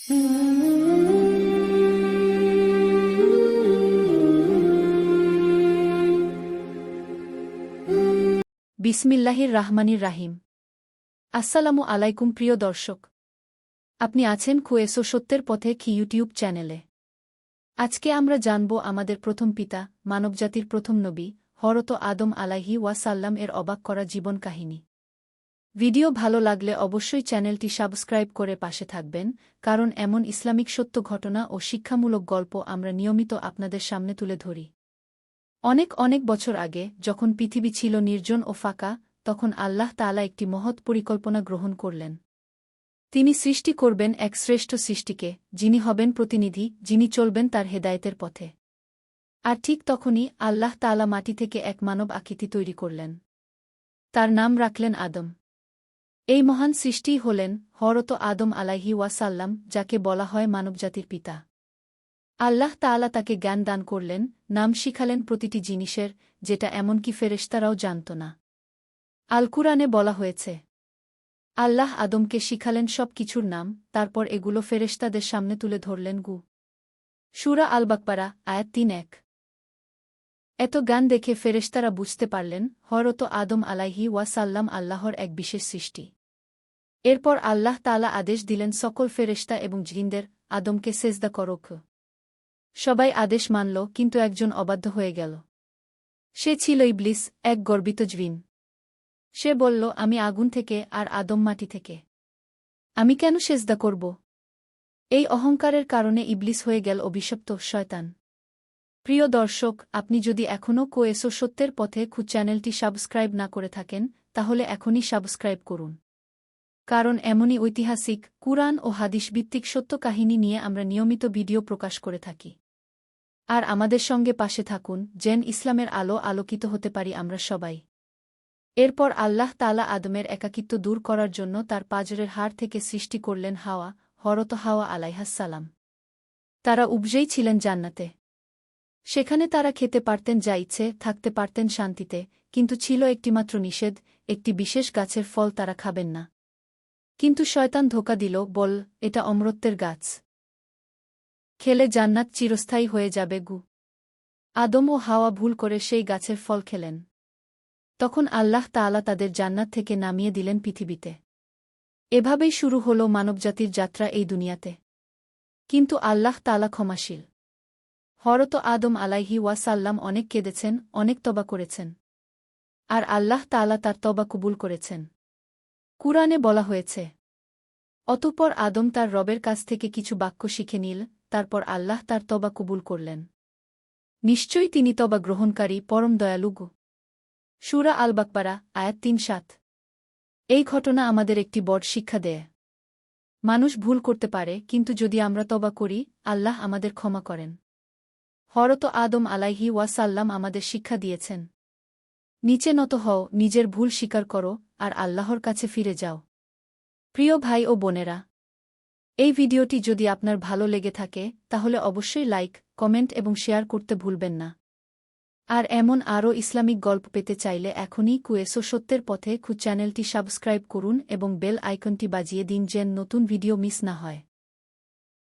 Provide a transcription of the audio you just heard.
বিসমিল্লাহির রাহমানির রাহিম। আসসালামু আলাইকুম প্রিয় দর্শক। আপনি আছেন কুয়েসো সত্যের পথে কি ইউটিউব চ্যানেলে। আজকে আমরা জানব আমাদের প্রথম পিতা, মানবজাতির প্রথম নবী হরত আদম আলাহি ওয়াসাল্লাম এর অবাক করা জীবন কাহিনী। ভিডিও ভালো লাগলে অবশ্যই চ্যানেলটি সাবস্ক্রাইব করে পাশে থাকবেন, কারণ এমন ইসলামিক সত্য ঘটনা ও শিক্ষামূলক গল্প আমরা নিয়মিত আপনাদের সামনে তুলে ধরি। অনেক অনেক বছর আগে, যখন পৃথিবী ছিল নির্জন ও ফাঁকা, তখন আল্লাহ তালা একটি মহৎ পরিকল্পনা গ্রহণ করলেন। তিনি সৃষ্টি করবেন এক শ্রেষ্ঠ সৃষ্টিকে, যিনি হবেন প্রতিনিধি, যিনি চলবেন তার হেদায়েতের পথে। আর ঠিক তখনই আল্লাহ তালা মাটি থেকে এক মানব আকৃতি তৈরি করলেন। তার নাম রাখলেন আদম। এই মহান সৃষ্টিই হলেন হরত আদম আলাহি ওয়াসাল্লাম, যাকে বলা হয় মানবজাতির পিতা। আল্লাহ তাআলা তাকে জ্ঞান দান করলেন, নাম শিখালেন প্রতিটি জিনিসের, যেটা এমনকি ফেরেশতারাও জানত না। আল কুরআনে বলা হয়েছে, আল্লাহ আদমকে শিখালেন সব কিছুর নাম, তারপর এগুলো ফেরেশতাদের সামনে তুলে ধরলেন গু। সুরা আল বাকপারা আয়াত তিন এক। এত গান দেখে ফেরেশতারা বুঝতে পারলেন হরত আদম আলাইহি ওয়াসাল্লাম আল্লাহর এক বিশেষ সৃষ্টি। এরপর আল্লাহ তালা আদেশ দিলেন, সকল ফেরেশতা এবং জিনদের আদমকে সেজদা করক সবাই আদেশ মানল, কিন্তু একজন অবাধ্য হয়ে গেল। সে ছিল ইবলিস, এক গর্বিত জবিন সে বলল, আমি আগুন থেকে আর আদম মাটি থেকে। আমি কেন সেজদা করব? এই অহংকারের কারণে ইবলিস হয়ে গেল অভিশপ্ত শয়তান। প্রিয় দর্শক, আপনি যদি এখনও কোয়েসো সত্যের পথে খু চ্যানেলটি সাবস্ক্রাইব না করে থাকেন, তাহলে এখনই সাবস্ক্রাইব করুন। কারণ এমনই ঐতিহাসিক, কুরআন ও হাদিস ভিত্তিক সত্য কাহিনী নিয়ে আমরা নিয়মিত ভিডিও প্রকাশ করে থাকি। আর আমাদের সঙ্গে পাশে থাকুন জেন ইসলামের আলো আলোকিত হতে পারি আমরা সবাই। এরপর আল্লাহ তালা আদমের একাকিত্ব দূর করার জন্য তার পাজরের হাড় থেকে সৃষ্টি করলেন হাওয়া, হরত হাওয়া আলাইহাসালাম তারা উবজেই ছিলেন জান্নাতে। সেখানে তারা খেতে পারতেন যা ইচ্ছে, থাকতে পারতেন শান্তিতে, কিন্তু ছিল একটিমাত্র নিষেধ, একটি বিশেষ গাছের ফল তারা খাবেন না। কিন্তু শয়তান ধোকা দিল, বল, এটা অমরত্বের গাছ। খেলে জান্নাত চিরস্থায়ী হয়ে যাবে, গু। আদম ও হাওয়া ভুল করে সেই গাছের ফল খেলেন। তখন আল্লাহ তাআলা তাদের জান্নাত থেকে নামিয়ে দিলেন পৃথিবীতে। এভাবেই শুরু হল মানবজাতির যাত্রা এই দুনিয়াতে। কিন্তু আল্লাহ তাআলা ক্ষমাশীল। হরত আদম আলাইহি ওয়াসাল্লাম অনেক কেঁদেছেন, অনেক তবা করেছেন। আর আল্লাহ তাআলা তার তবা কবুল করেছেন। কুরআনে বলা হয়েছে, অতঃপর আদম তার রবের কাছ থেকে কিছু বাক্য শিখে নিল, তারপর আল্লাহ তার তবা কবুল করলেন। নিশ্চয়ই তিনি তবা গ্রহণকারী, পরম দয়ালুগু সুরা আল বাকবারা আয়াত তিন সাত। এই ঘটনা আমাদের একটি বড় শিক্ষা দেয়। মানুষ ভুল করতে পারে, কিন্তু যদি আমরা তবা করি, আল্লাহ আমাদের ক্ষমা করেন। হরত আদম আলাইহি ওয়াসাল্লাম আমাদের শিক্ষা দিয়েছেন নিচে নত হও, নিজের ভুল স্বীকার করো, আর আল্লাহর কাছে ফিরে যাও। প্রিয় ভাই ও বোনেরা, এই ভিডিওটি যদি আপনার ভালো লেগে থাকে, তাহলে অবশ্যই লাইক, কমেন্ট এবং শেয়ার করতে ভুলবেন না। আর এমন আরও ইসলামিক গল্প পেতে চাইলে এখনই কুয়েসো সত্যের পথে খু চ্যানেলটি সাবস্ক্রাইব করুন এবং বেল আইকনটি বাজিয়ে দিন যেন নতুন ভিডিও মিস না হয়।